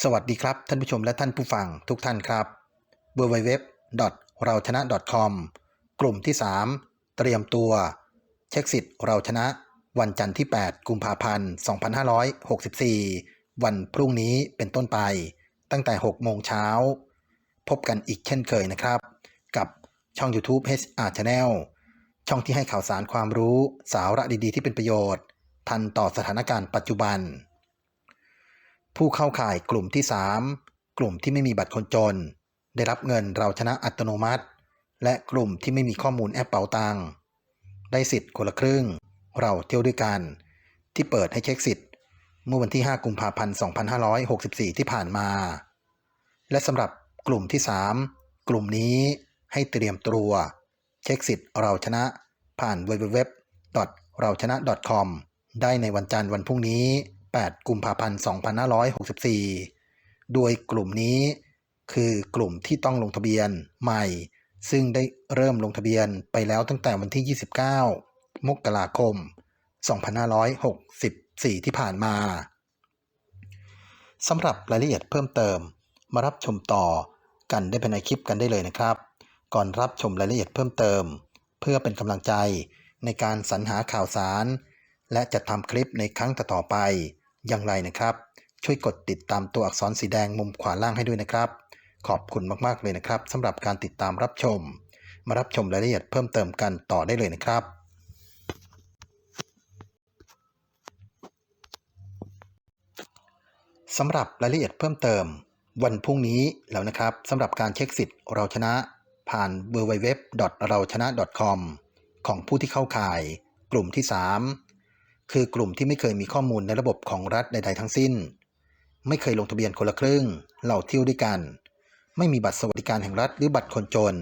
สวัสดีครับ ท่านผู้ชมและท่านผู้ฟังทุกท่านครับ www เราชนะ .com กลุ่มที่ 3 เตรียมตัว เช็คสิทธิ์เราชนะ วันจันทร์ที่ 8 กุมภาพันธ์ 2564 วันพรุ่งนี้เป็นต้นไป ตั้งแต่ 6 โมงเช้า พบกันอีกเช่นเคยนะครับ กับช่อง YouTube HR Channel ช่องที่ให้ข่าวสารความรู้สาระดีๆ ที่เป็นประโยชน์ ทันต่อสถานการณ์ปัจจุบัน ผู้เข้าข่ายกลุ่มที่ 3 กลุ่มที่ไม่มีบัตรคนจน ได้รับเงินเราชนะอัตโนมัติ และกลุ่มที่ไม่มีข้อมูลแอปเป๋าตังค์ได้สิทธิ์คนละครึ่ง เราเที่ยวด้วยกัน ที่เปิดให้เช็คสิทธิ์ เมื่อวันที่ 5 กุมภาพันธ์ 2564 ที่ผ่านมา และสำหรับกลุ่มที่ 3 กลุ่มนี้ให้เตรียมตัว เช็คสิทธิ์เราชนะผ่าน www เราชนะ .com ได้ในวันจันทร์วันพรุ่งนี้ 8 กุมภาพันธ์ 2564 โดยกลุ่มนี้คือกลุ่มที่ต้องลงทะเบียนใหม่ ซึ่งได้เริ่มลงทะเบียนไปแล้วตั้งแต่วันที่ 29 มกราคม 2564 ที่ผ่านมาสำหรับรายละเอียดเพิ่มเติม มารับชมต่อกันได้ภายในคลิปกันได้เลยนะครับ ก่อนรับชมรายละเอียดเพิ่มเติม เพื่อเป็นกำลังใจในการสรรหาข่าวสาร และจะทำคลิปในครั้งต่อๆไป อย่างไรนะครับ ช่วยกดติดตามตัวอักษรสีแดงมุมขวาล่างให้ด้วยนะครับ ขอบคุณมากๆเลยนะครับสำหรับการติดตามรับชม มารับชมรายละเอียดเพิ่มเติมกันต่อได้เลยนะครับสำหรับรายละเอียดเพิ่มเติม วันพรุ่งนี้แล้วนะครับสำหรับการเช็คสิทธิ์เราชนะผ่าน www เราชนะ .com ของผู้ที่เข้าข่าย กลุ่มที่ 3 คือกลุ่มที่ไม่เคยมีข้อมูลในระบบของรัฐใด ๆ ทั้งสิ้น ไม่เคยลงทะเบียนคนละครึ่งเราเที่ยวด้วยกัน ไม่มีบัตรสวัสดิการแห่งรัฐหรือบัตรคนจน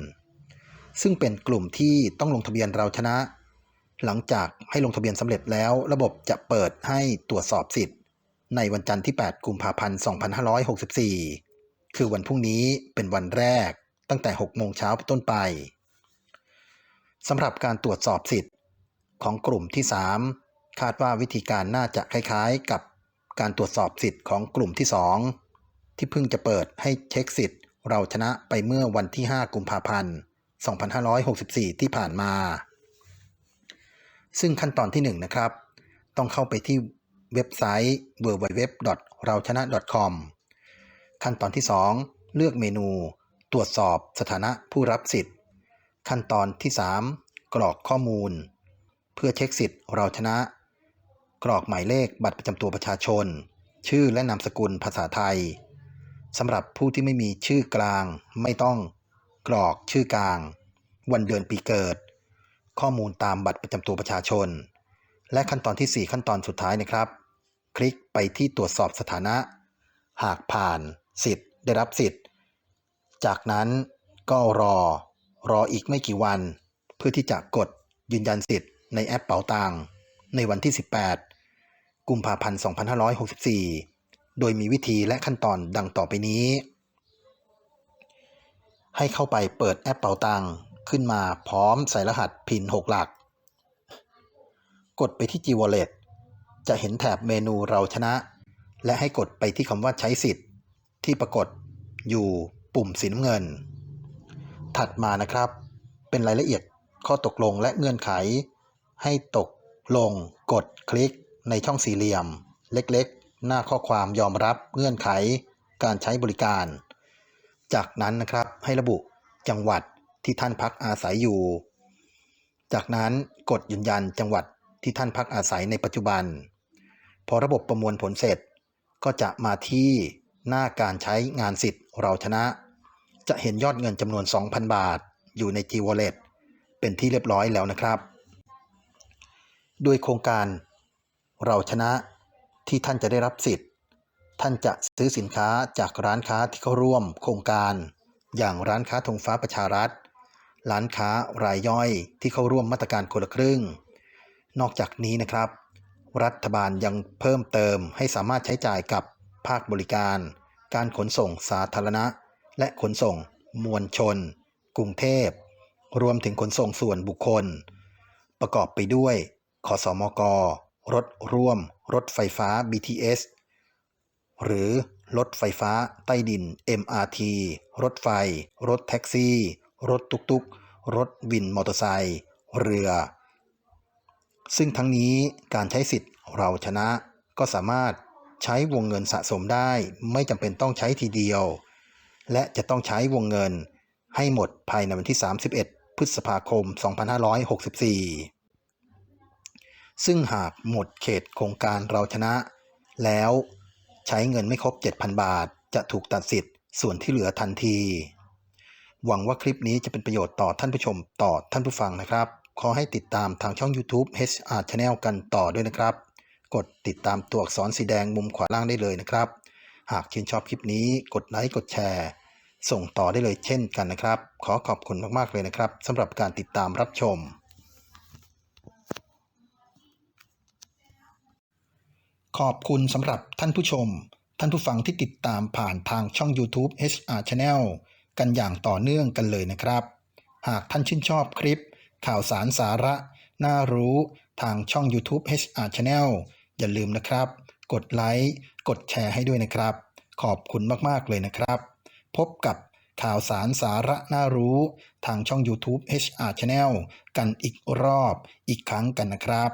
ซึ่งเป็นกลุ่มที่ต้องลงทะเบียนเราชนะ หลังจากให้ลงทะเบียนสำเร็จแล้ว ระบบจะเปิดให้ตรวจสอบสิทธิ์ ในวันจันทร์ที่ 8 กุมภาพันธ์ 2564 คือวันพรุ่งนี้เป็นวันแรกตั้งแต่ 6 โมงเช้าเป็นต้นไปสำหรับการตรวจสอบสิทธิ์ ของกลุ่มที่ 3 คาดว่าวิธีการน่าจะคล้ายๆ กับการตรวจสอบสิทธิ์ของกลุ่มที่ 2 ที่เพิ่งจะเปิดให้เช็คสิทธิ์ เราชนะไปเมื่อวันที่ 5 กุมภาพันธ์ 2564 ที่ผ่านมา ซึ่งขั้นตอนที่ 1 นะครับ ต้องเข้าไปที่เว็บไซต์ www เราชนะ .com ขั้นตอนที่ 2 เลือกเมนู ตรวจสอบสถานะผู้รับสิทธิ์ ขั้นตอนที่ 3 กรอกข้อมูล เพื่อเช็คสิทธิ์เราชนะ กรอกหมายเลขบัตรประจำตัวประชาชน ชื่อและนามสกุลภาษาไทยสำหรับผู้ที่ไม่มีชื่อกลาง ไม่ต้องกรอกชื่อกลาง วันเดือนปีเกิด ข้อมูลตามบัตรประจำตัวประชาชน และขั้นตอนที่ 4 ขั้นตอนสุดท้ายนะครับ คลิกไปที่ตรวจสอบสถานะ หากผ่าน สิทธิ์ ได้รับสิทธิ์ จากนั้นก็รอ รออีกไม่กี่วัน เพื่อที่จะกดยืนยันสิทธิ์ในแอปเป๋าตัง ในวันที่ 18 กุมภาพันธ์ 2564 โดยมีวิธีและขั้นตอนดังต่อไปนี้ ให้เข้าไปเปิดแอปเป๋าตังขึ้นมาพร้อมใส่รหัสพิน 6 หลัก กดไปที่ G Wallet จะเห็นแถบเมนูเราชนะ และให้กดไปที่คำว่าใช้สิทธิ์ ที่ปรากฏอยู่ปุ่มสีน้ำเงิน ถัดมานะครับ เป็นรายละเอียดข้อตกลงและเงื่อนไข ให้ตก ลง กดคลิกในช่องสี่เหลี่ยม เล็กๆ หน้าข้อความยอมรับเงื่อนไขการใช้บริการ จากนั้นนะครับให้ระบุจังหวัดที่ท่านพักอาศัยอยู่ จากนั้นกดยืนยันจังหวัดที่ท่านพักอาศัยในปัจจุบัน พอระบบประมวลผลเสร็จ ก็จะมาที่หน้าการใช้งานสิทธิ์เราชนะ จะเห็นยอดเงินจำนวน 2,000 บาท อยู่ใน G Wallet เป็นที่เรียบร้อยแล้วนะครับ โดยโครงการ เราชนะที่ท่านจะได้รับสิทธิ์ ท่านจะซื้อสินค้าจากร้านค้าที่เข้าร่วมโครงการ อย่างร้านค้าธงฟ้าประชารัฐ ร้านค้ารายย่อยที่เข้าร่วมมาตรการคนละครึ่ง นอกจากนี้นะครับ รัฐบาลยังเพิ่มเติมให้สามารถใช้จ่ายกับภาคบริการ การขนส่งสาธารณะ และขนส่งมวลชน กรุงเทพ รวมถึงขนส่งส่วนบุคคล ประกอบไปด้วย ขสมก รถร่วม รถไฟฟ้า BTS หรือรถไฟฟ้าใต้ดิน MRT รถไฟ รถแท็กซี่ รถตุกตุกๆ รถวินมอเตอร์ไซค์ เรือ ซึ่งทั้งนี้การใช้สิทธิ์เราชนะก็สามารถใช้วงเงินสะสมได้ไม่จำเป็นต้องใช้ทีเดียว และจะต้องใช้วงเงินให้หมดภายในวันที่ 31 พฤษภาคม 2564 ซึ่งหากหมดเขตโครงการเราชนะ แล้วใช้เงินไม่ครบ 7,000 บาท จะถูกตัดสิทธิ์ส่วนที่เหลือทันที หวังว่าคลิปนี้จะเป็นประโยชน์ต่อท่านผู้ชมต่อท่านผู้ฟังนะครับ ขอให้ติดตามทางช่อง YouTube HR Channel กันต่อด้วยนะครับ กดติดตามตัวอักษรสีแดงมุมขวาล่างได้เลยนะครับ หากชื่นชอบคลิปนี้ กดไลค์กดแชร์ส่งต่อได้เลยเช่นกันนะครับ ขอขอบคุณมาก ๆ เลยนะครับสำหรับการติดตามรับชม ขอบคุณสำหรับท่านผู้ชม ท่านผู้ฟังที่ติดตามผ่านทางช่อง YouTube HR Channel กันอย่างต่อเนื่องกันเลยนะครับ หากท่านชื่นชอบคลิป ข่าวสารสาระ น่ารู้ทางช่อง YouTube HR Channel อย่าลืมนะครับ กดไลค์ กดแชร์ให้ด้วยนะครับ ขอบคุณมากๆเลยนะครับ พบกับข่าวสารสาระน่ารู้ทางช่อง YouTube HR Channel กันอีกรอบอีกครั้งกันนะครับ